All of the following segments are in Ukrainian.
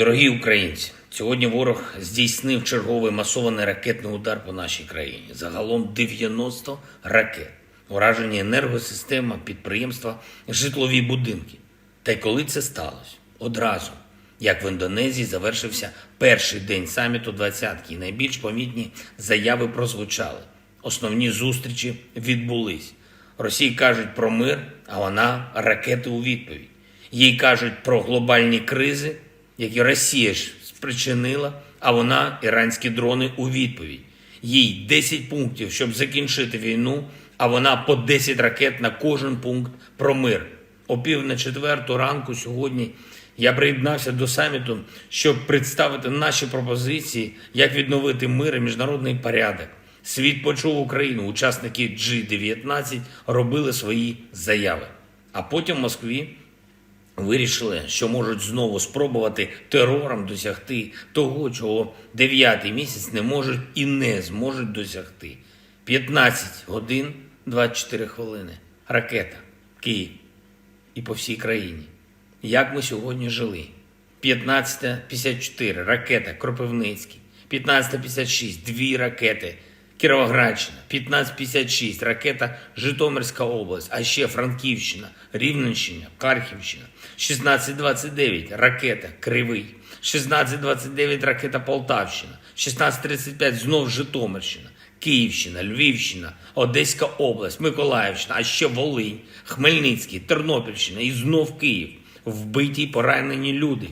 Дорогі українці, сьогодні ворог здійснив черговий масований ракетний удар по нашій країні. Загалом 90 ракет. Уражені енергосистема, підприємства, житлові будинки. Та й коли це сталося? Одразу, як в Індонезії завершився перший день саміту двадцятки, і найбільш помітні заяви прозвучали. Основні зустрічі відбулись. Росії кажуть про мир, а вона ракети у відповідь. Їй кажуть про глобальні кризи, які Росія ж спричинила, а вона іранські дрони у відповідь. Їй 10 пунктів, щоб закінчити війну, а вона по 10 ракет на кожен пункт про мир. О пів на четверту ранку сьогодні я приєднався до саміту, щоб представити наші пропозиції, як відновити мир і міжнародний порядок. Світ почув Україну. Учасники G19 робили свої заяви. А потім в Москві вирішили, що можуть знову спробувати терором досягти того, чого дев'ятий місяць не можуть і не зможуть досягти. 15 годин 24 хвилини. Ракета. Київ. І по всій країні. Як ми сьогодні жили? 15.54 ракета Кропивницький. 15.56 дві ракети Кіровоградщина. 15.56 ракета Житомирська область, а ще Франківщина, Рівненщина, Харківщина. 16.29 ракета Кривий. 16.29 ракета Полтавщина. 16.35 знов Житомирщина. Київщина, Львівщина, Одеська область, Миколаївщина, а ще Волинь, Хмельницький, Тернопільщина і знов Київ. Вбиті й поранені люди.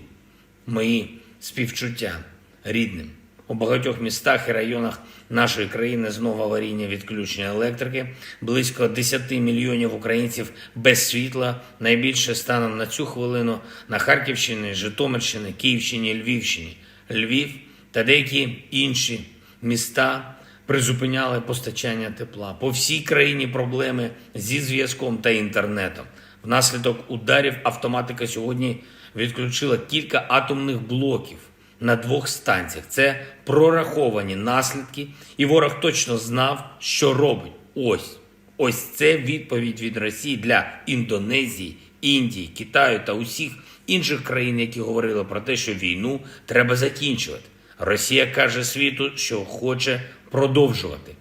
Мої співчуття рідним. У багатьох містах і районах нашої країни знову аварійне відключення електрики. Близько 10 мільйонів українців без світла. Найбільше станом на цю хвилину на Харківщині, Житомирщині, Київщині, Львівщині, Львів та деякі інші міста призупиняли постачання тепла. По всій країні проблеми зі зв'язком та інтернетом. Внаслідок ударів автоматика сьогодні відключила кілька атомних блоків на двох станціях. Це прораховані наслідки, і ворог точно знав, що робить. Ось ось це відповідь від Росії для Індонезії, Індії, Китаю та усіх інших країн, які говорили про те, що війну треба закінчувати. Росія каже світу, що хоче продовжувати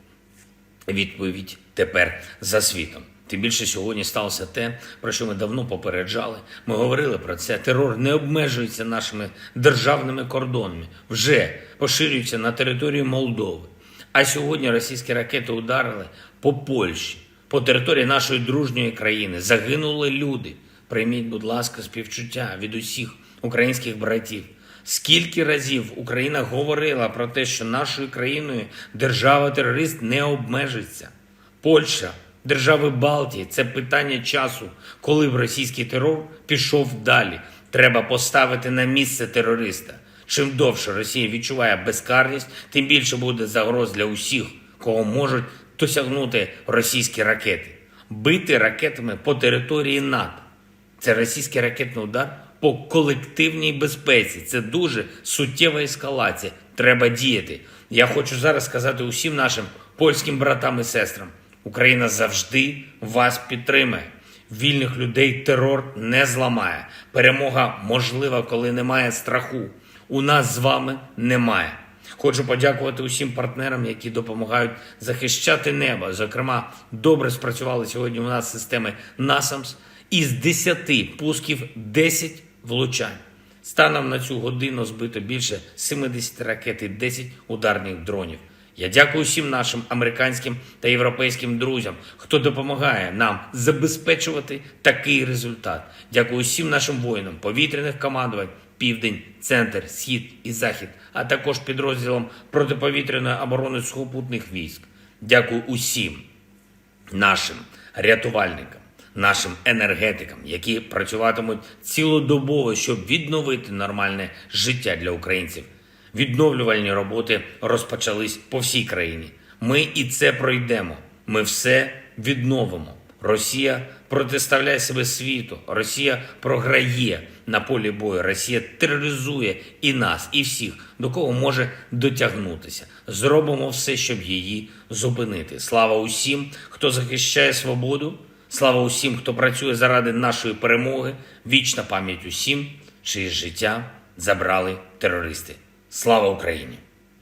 відповідь тепер за світом. Тим більше сьогодні сталося те, про що ми давно попереджали. Ми говорили про це. Терор не обмежується нашими державними кордонами, вже поширюється на територію Молдови. А сьогодні російські ракети ударили по Польщі, по території нашої дружньої країни. Загинули люди. Прийміть, будь ласка, співчуття від усіх українських братів. Скільки разів Україна говорила про те, що нашою країною держава-терорист не обмежиться? Польща, держави Балтії це питання часу, коли б російський терор пішов далі. Треба поставити на місце терориста. Чим довше Росія відчуває безкарність, тим більше буде загроз для усіх, кого можуть досягнути російські ракети. Бити ракетами по території НАТО. Це російський ракетний удар по колективній безпеці. Це дуже суттєва ескалація. Треба діяти. Я хочу зараз сказати усім нашим польським братам і сестрам: Україна завжди вас підтримає. Вільних людей терор не зламає. Перемога можлива, коли немає страху. У нас з вами немає. Хочу подякувати усім партнерам, які допомагають захищати небо. Зокрема, добре спрацювали сьогодні у нас системи NASAMS. Із 10 пусків 10 влучань. Станом на цю годину збито більше 70 ракет і 10 ударних дронів. Я дякую всім нашим американським та європейським друзям, хто допомагає нам забезпечувати такий результат. Дякую всім нашим воїнам, повітряних командувань, південь, центр, схід і захід, а також підрозділам протиповітряної оборони сухопутних військ. Дякую усім нашим рятувальникам, нашим енергетикам, які працюватимуть цілодобово, щоб відновити нормальне життя для українців. Відновлювальні роботи розпочались по всій країні. Ми і це пройдемо. Ми все відновимо. Росія протиставляє себе світу. Росія програє на полі бою. Росія тероризує і нас, і всіх, до кого може дотягнутися. Зробимо все, щоб її зупинити. Слава усім, хто захищає свободу. Слава усім, хто працює заради нашої перемоги. Вічна пам'ять усім, чиє життя забрали терористи. Слава Україні!